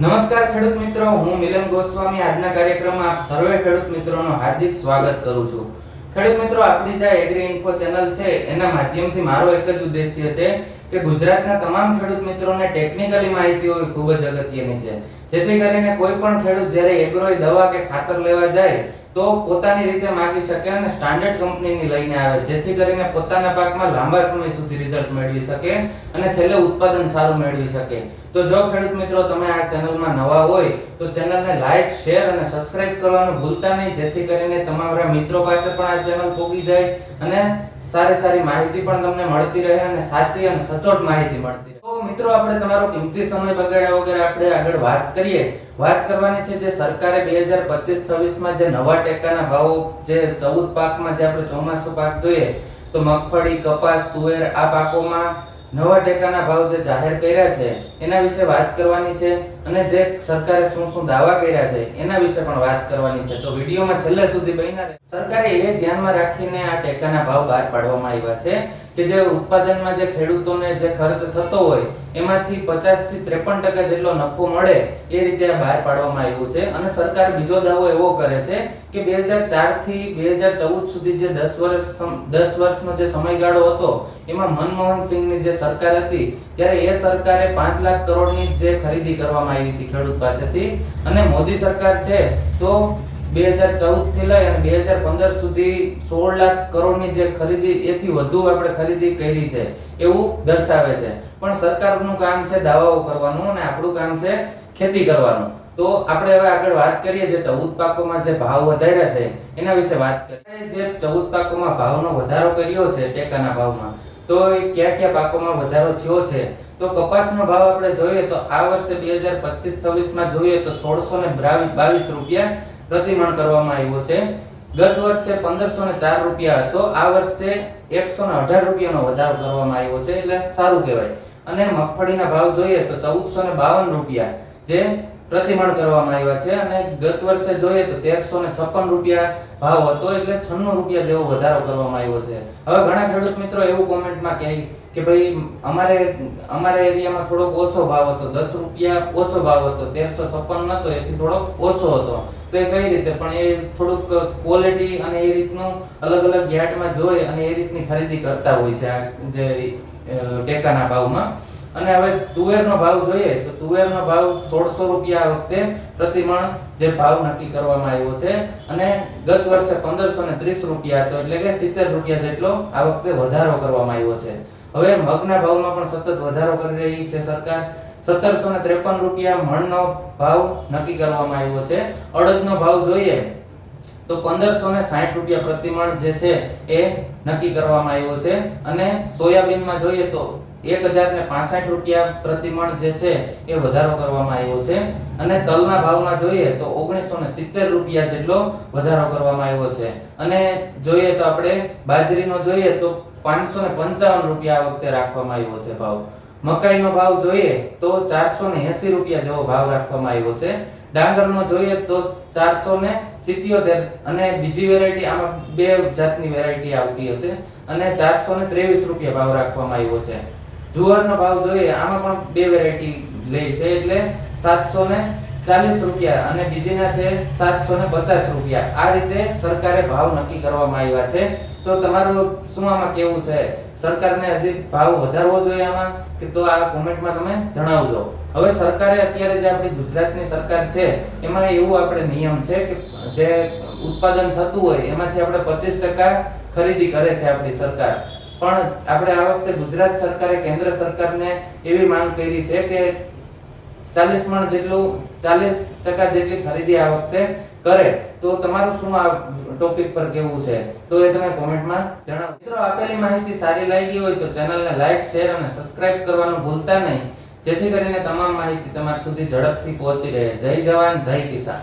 નમસ્કાર ખેડૂત મિત્રો, હું મિલન ગોસ્વામી. આજના કાર્યક્રમમાં આપ સર્વે ખેડૂત મિત્રોનો હાર્દિક સ્વાગત કરું છું. ખેડૂત મિત્રો, આપણી જે એગ્રી ઇન્ફો ચેનલ છે, એના માધ્યમથી મારો એક જ ઉદ્દેશ્ય છે કે ગુજરાતના તમામ ખેડૂત મિત્રોને ટેકનિકલી માહિતી હોવી ખૂબ જ અગત્યની છે. જેથી કરીને કોઈ પણ ખેડૂત જ્યારે એગ્રોય દવા કે ખાતર લેવા જાય, તો પોતાની રીતે માગી શકે અને સ્ટાન્ડર્ડ કંપનીની લઈને આવે. જેથી કરીને પોતાના પાકમાં લાંબા સમય સુધી રિઝલ્ટ મેળવી શકે અને છેલ્લે ઉત્પાદન સારું મેળવી શકે. તો જો ખેડૂત મિત્રો તમે આ ચેનલમાં નવા હોય, તો ચેનલને લાઈક શેર અને સબસ્ક્રાઇબ કરવાનું ભૂલતા નહીં. જેથી કરીને તમારા મિત્રો પાસે પણ આ ચેનલ પહોંચી જાય અને સારી સારી માહિતી પણ તમને મળતી રહે અને સાચી અને સચોટ માહિતી મળતી રહે. તો મિત્રો, આપણે તમારો કિંમતી સમય બગાડ્યા વગર આપણે આગળ વાત કરીએ. વાત કરવાની છે જે સરકારે બે હજાર પચીસ છવ્વીસમાં જે નવા ટેકાના ભાવો, જે ચૌદ પાકમાં જે આપણે ચોમાસું પાક જોઈએ, તો મગફળી, કપાસ, તુવેર આ પાકોમાં નવા ટેકાના ભાવ જે જાહેર કર્યા છે, એના વિશે વાત કરવાની છે અને જે સરકારે શું શું દાવા કર્યા છે, એના વિશે પણ વાત કરવાની છે. તો વિડીયોમાં છેલ્લે સુધી બન્યા સરકારે એ ધ્યાનમાં રાખીને આ ટેકાના ભાવ બહાર પાડવામાં આવ્યા છે કે જે ઉત્પાદનમાં જે ખેડૂતોને જે ખર્ચ થતો હોય, એમાંથી પચાસથી ત્રેપન ટકા જેટલો નફો મળે એ રીતે આ બહાર પાડવામાં આવ્યું છે. અને સરકાર બીજો દાવો એવો કરે છે કે બે હજાર ચારથી બે હજાર ચૌદ સુધી જે દસ વર્ષ દસ વર્ષનો જે સમયગાળો હતો, એમાં મનમોહન સિંહની જે સરકાર હતી, ત્યારે એ સરકારે પાંચ લાખ કરોડની જે ખરીદી કરવામાં આવી હતી ખેડૂત પાસેથી, અને મોદી સરકાર છે, તો બે હજાર ચૌદથી લઈ અને બે હજાર પંદર સુધી સોળ લાખ કરોડની જે ખરીદી, એથી વધુ આપણે ખરીદી કરી છે, એવું દર્શાવે છે. પણ સરકારનું કામ છે દાવાઓ કરવાનું અને આપણું કામ છે ખેતી કરવાનું. તો આપણે હવે આગળ વાત કરીએ જે ચૌદ પાકોમાં જે ભાવ વધાર્યા છે, એના વિશે વાત કરીએ. જે ચૌદ પાકોમાં ભાવનો વધારો કર્યો છે, ટેકાના ભાવમાં તો કયા કયા પાકોમાં વધારો થયો છે? તો કપાસનો ભાવ આપણે જોઈએ તો આ વર્ષે બે હજાર પચીસ જોઈએ તો સોળસો ને બાવીસ રૂપિયા પ્રતિમણ કરવામાં આવ્યો છે. ગત વર્ષે પંદરસો ને ચાર રૂપિયા હતો. આ વર્ષે એકસો ને અઢાર રૂપિયાનો વધારો કરવામાં આવ્યો છે. એટલે સારું કહેવાય. અને મગફળીના ભાવ જોઈએ તો ચૌદસો ને બાવન રૂપિયા. જે પ્રતિમણ કરવામાં આવ્યા છે અને ગત વર્ષે જોઈએ તો તેરસો ને છપ્પન રૂપિયા ભાવ હતો એટલે છન્નું રૂપિયા જેવો વધારો કરવામાં આવ્યો છે. હવે ઘણા ખેડૂત મિત્રો એવું કોમેન્ટમાં કહે કે ભાઈ, અમારે, અમારા એરિયામાં થોડોક ઓછો ભાવ હતો, દસ રૂપિયા ઓછો ભાવ હતો, તેરસો છપ્પન નતો, એથી થોડોક ઓછો હતો. તો એ કઈ રીતે? પણ એ થોડુંક ક્વોલિટી અને એ રીતનું અલગ અલગ યાર્ડમાં જોઈ અને એ રીતની ખરીદી કરતા હોય છે આ જે ટેકાના ભાવમાં. અને હવે તુવેરનો ભાવ જોઈએ તો તુવેરનો ભાવ સોળસો રૂપિયા આ વખતે પ્રતિમણ જે ભાવ નક્કી કરવામાં આવ્યો છે અને ગત વર્ષે પંદરસો ને ત્રીસ રૂપિયા હતો એટલે કે સિત્તેર રૂપિયા જેટલો આ વખતે વધારો કરવામાં આવ્યો છે. હવે મગના ભાવમાં પણ સતત વધારો કરી રહી છે સરકાર. સત્તરસો ને ત્રેપન રૂપિયા મણનો ભાવ નક્કી કરવામાં આવ્યો છે. અડદનો ભાવ જોઈએ તો પંદરસો ને સાઠ રૂપિયા પ્રતિમણ જે છે એ નક્કી કરવામાં આવ્યો છે. અને સોયાબીનમાં જોઈએ તો એક હજાર ને પાસઠ રૂપિયા પ્રતિમણ જે છે એ વધારો કરવામાં આવ્યો છે. અને તલના ભાવમાં જોઈએ તો ઓગણીસો ને સિત્તેર રૂપિયા જેટલો વધારો કરવામાં આવ્યો છે. અને જોઈએ તો આપણે બાજરીનો જોઈએ તો પાંચસો ને પંચાવન રૂપિયા આ વખતે રાખવામાં આવ્યો છે ભાવ. મકાઈનો ભાવ જોઈએ તો ચારસો ને એસી રૂપિયા જેવો ભાવ રાખવામાં આવ્યો છે. ડાંગરનો જોઈએ તો ચારસો ને સિત્યોતેર અને બીજી વેરાયટી આમાં બે જાતની વેરાયટી આવતી હશે. અને ચારસો ને ત્રેવીસ રૂપિયા ભાવ રાખવામાં આવ્યો છે. જુવારનો ભાવ જોઈએ, આમાં પણ બે વેરાયટી લે છે. એટલે સાતસો ને ચાલીસ રૂપિયા અને બીજીના છે સાતસો ને પચાસ રૂપિયા. આ રીતે સરકારે ભાવ નક્કી કરવામાં આવ્યા છે. તો તમારું શું આમાં કેવું છે? સરકારને હજી ભાવ વધારવો જોઈએ આમાં? કે તો આ કોમેન્ટમાં તમે જણાવજો. હવે સરકારે અત્યારે જે આપણી ગુજરાતની સરકાર છે, એમાં એવું આપણે નિયમ છે કે જે ઉત્પાદન થતું હોય, એમાંથી આપણે પચીસ ટકા ખરીદી કરે છે આપણી સરકાર. પણ આપણે આ વખતે ગુજરાત સરકારે, કેન્દ્ર સરકારને એવી માંગ કરી છે કે ચાલીસ મણ જેટલું, ચાલીસ ટકા જેટલી ખરીદી આ વખતે કરે. તો તમારું શું આ ટોપિક પર કેવું છે? તો એ તમે કોમેન્ટમાં જણાવો. મિત્રો, આપેલી માહિતી સારી લાગી હોય તો ચેનલને લાઈક, શેર અને સબસ્ક્રાઇબ કરવાનું ભૂલતા નહીં. જેથી કરીને તમામ માહિતી તમારા સુધી ઝડપથી પહોંચી રહે. જય જવાન, જય કિસાન.